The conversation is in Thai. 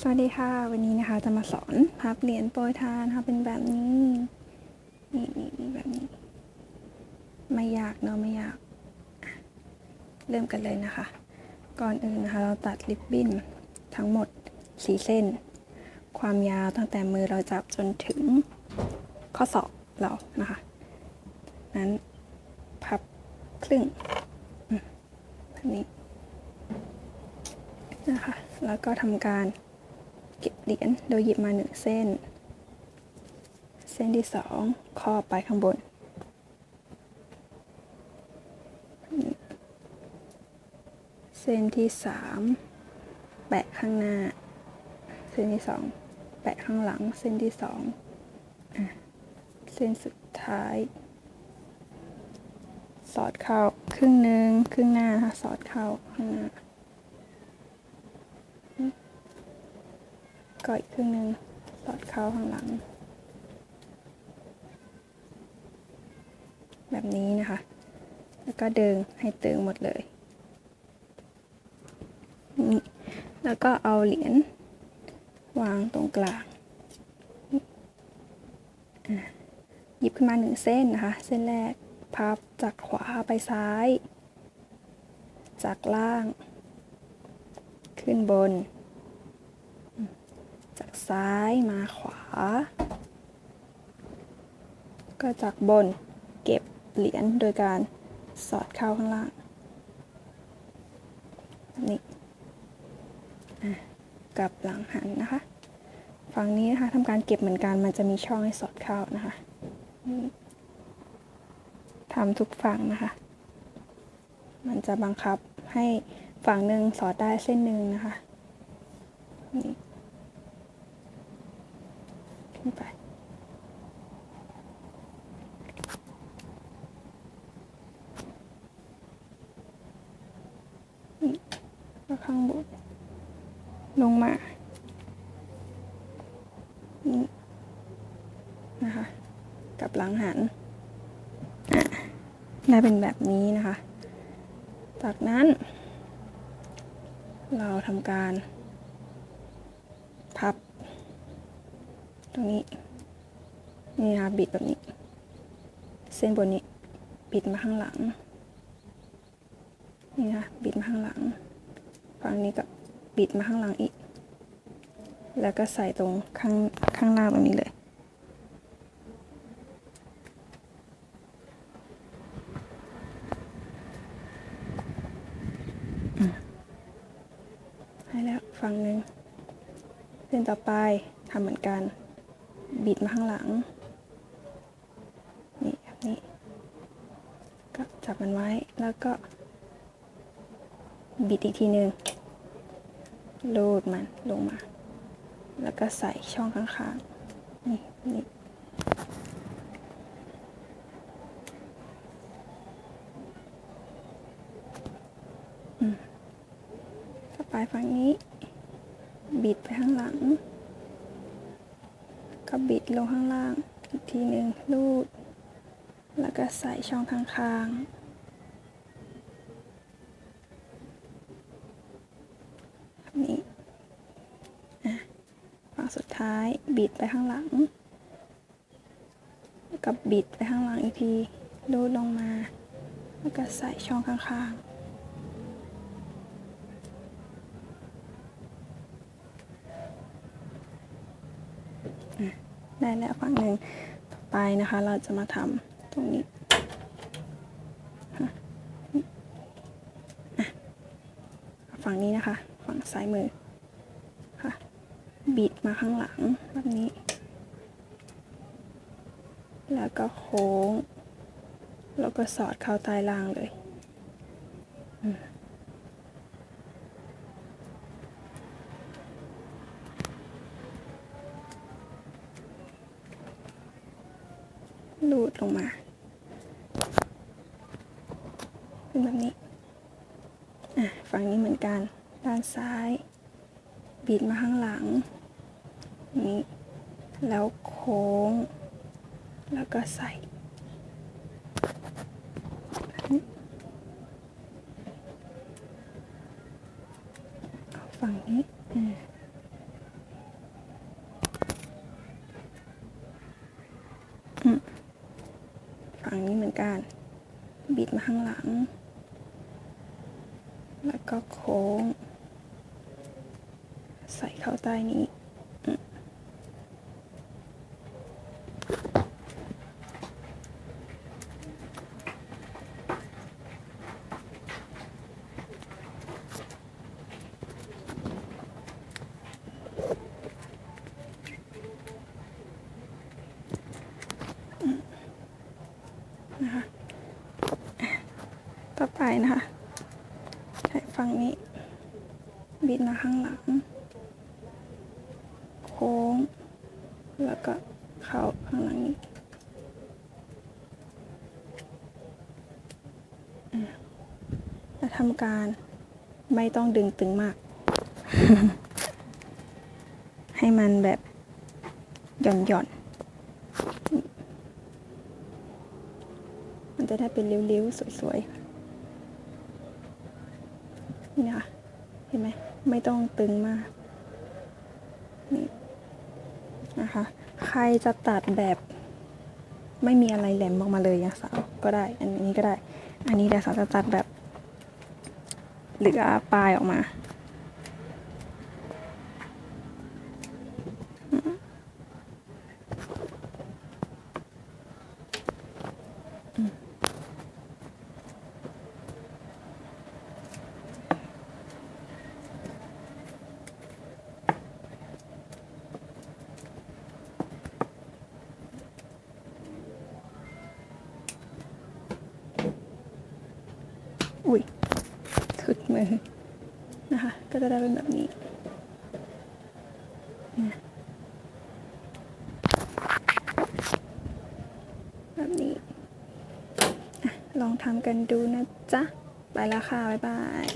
สวัสดีค่ะ วันนี้นะคะจะมาสอนพับเหรียญโปรยทานนะคะเป็นแบบนี้ นี่นี่นี่แบบนี้ ไม่ยากเนาะไม่ยาก เริ่มกันเลยนะคะ ก่อนอื่นนะคะเราตัดริบบิ้นทั้งหมดสีเส้น ความยาวตั้งแต่มือเราจับจนถึงข้อศอกเรานะคะ นั้นพับครึ่งอืมแบบนี้นะคะ แล้วก็ทำการ เหรียญโดยหยิบมาหนึ่งเส้น เส้นที่สองครอบไปข้างบน เส้นที่สามแปะข้างหน้า เส้นที่สองแปะข้างหลัง เส้นที่สองเส้นสุดท้าย สอดเข้าครึ่งหนึ่งครึ่งหน้านะคะสอดเข้าข้างหน้า ก็อีกครึ่งหนึ่งสอดเข้าข้างหลัง แบบนี้นะคะ แล้วก็ดึงให้ตึงหมดเลยนี่แล้วก็เอาเหรียญวางตรงกลางหยิบขึ้นมาหนึ่งเส้นนะคะ เส้นแรกพับจากขวาไปซ้าย จากล่าง ขึ้นบน ซ้ายมาขวา ก็จากบนเก็บเหรียญโดยการสอดเข้าข้างล่างนี่กลับหลังหันนะคะ ฝั่งนี้นะคะทำการเก็บเหมือนกันมันจะมีช่องให้สอดเข้านะคะทำทุกฝั่งนะคะ มันจะบังคับให้ฝั่งหนึ่งสอดได้เส้นหนึ่งนะคะนี่ ขึ้นไปนี่ข้างบนลงมา นี่ นะคะ กับหลังหัน อะได้เป็นแบบนี้นะคะ จากนั้น เราทำการ พับ ตรงนี้ นี่นะคะบิดแบบนี้ เส้นบนนี้ บิดมาข้างหลัง นี่นะคะบิดมาข้างหลัง ฝั่งนี้ก็บิดมาข้างหลังอีก แล้วก็ใส่ตรงข้างข้างหน้าแบบนี้เลยอืมให้แล้วฝั่งหนึ่งเส้นต่อไปทำเหมือนกัน บิดมาข้างหลัง นี่แบบนี้ ก็จับมันไว้แล้วก็ บิดอีกทีหนึ่งลูดมันลงมา แล้วก็ใส่ช่องข้างๆ นี่นี่ต่อไปฝั่งนี้ บิดไปข้างหลัง ก็บิดลงข้างล่าง อีกทีหนึ่งลูด แล้วก็ใส่ช่องข้างๆแบบนี้อะฝั่งสุดท้ายบิดไปข้างหลัง แล้วก็บิดไปข้างหลังอีกที ลูดลงมา แล้วก็ใส่ช่องข้างๆ ได้แล้วฝั่งหนึ่งต่อไปนะคะ เราจะมาทำตรงนี้ค่ะฝั่งนี้นะคะ ฝั่งซ้ายมือค่ะ บิดมาข้างหลังแบบนี้ แล้วก็โค้ง แล้วก็สอดเข้าใต้ล่างเลย อืม ลูดลงมาเป็นแบบนี้ อะ ฝั่งนี้เหมือนกัน ด้านซ้ายบิดมาข้างหลัง นี้ แล้วโค้ง แล้วก็ใส่ฝั่งนี้ การบิดมาข้างหลัง แล้วก็โค้ง ใส่เข้าใต้นี้ ต่อไปนะคะใช้ฝั่งนี้ บิดมาข้างหลัง โค้ง แล้วก็เข้าข้างหลังนี้อะแล้วทำการไม่ต้องดึงตึงมาก ให้มันแบบหย่อนหย่อนมันจะได้เป็นเลี้ยวๆ สวยๆ นี่นะคะ เห็นไหมไม่ต้องตึงมาก นี่นะคะ ใครจะตัดแบบไม่มีอะไรแหลมออกมาเลยอย่างสาวก็ได้ อันนี้ก็ได้ อันนี้เดี๋ยวสาวจะตัดแบบเหลือปลายออกมา มือนะคะ ก็จะได้เป็นแบบนี้แบบนี้ลองทำกันดูนะจ๊ะ ไปแล้วค่ะ บ๊ายบาย